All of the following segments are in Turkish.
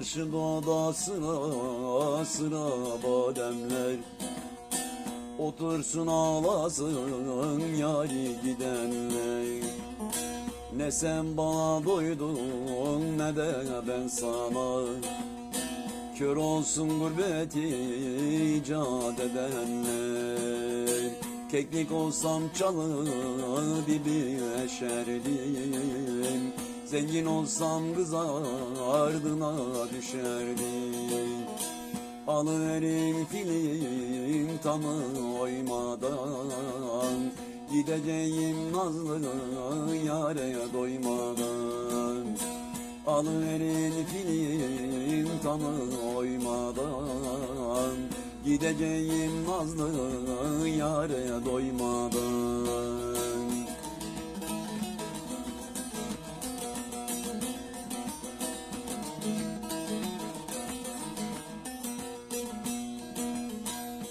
Karşı doğada sıra sıra bademler. Otursun ağlasın yari gidenler. Ne sen bana doydun ne de ben sana. Kör olsun gurbeti icat edenler. Keklik olsam çalı dibi eşerdim Zengin olsam kız ardına düşerdim. Alıverin filin tamı oymadan. Gideceğim nazlı yare doymadan. Alıverin filin tamı oymadan. Gideceğim nazlı yare doymadan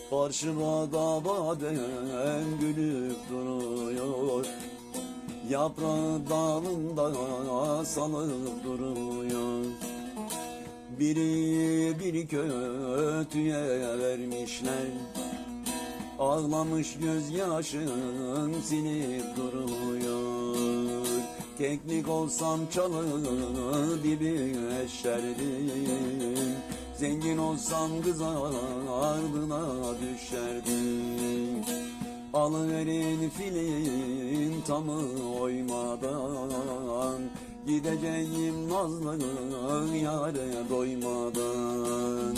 Karşıma da badem gülüp duruyor. Yaprağı dalında salıp duruyor. Biri bir kötüye vermişler. Ağlamış gözyaşın silip duruyor. Keklik olsam çalı dibi eşerdim Zengin olsam kız ardına düşerdim. Alıverin filin tamı oymadan Gideceğim nazlı yare doymadan.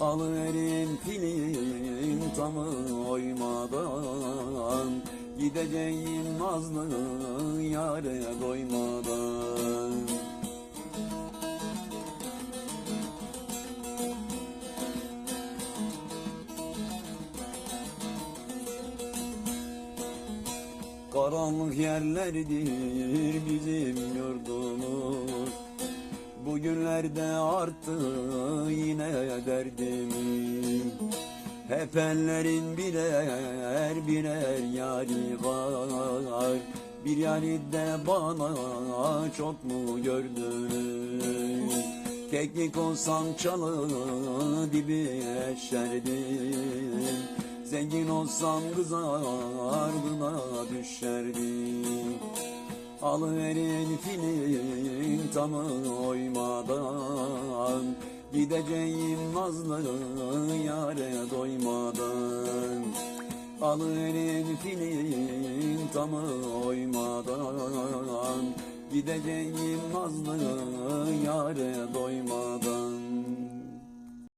Alıverin filin tamı oymadan Gideceğim nazlı yare doymadan Karanlık yerlerdir bizim yurdumuz. Bugünlerde arttı yine derdimiz. Hep ellerin birer birer yari var. Bir yari de bana çok mu gördünüz? Keklik olsam çalı dibi eşerdim Zengin olsam kız ardına düşerdim. Alıverin filin tamı oymadan Gideceğim nazlı yare doymadan. Alıverin filin tamı oymadan Gideceğim nazlı yare doymadan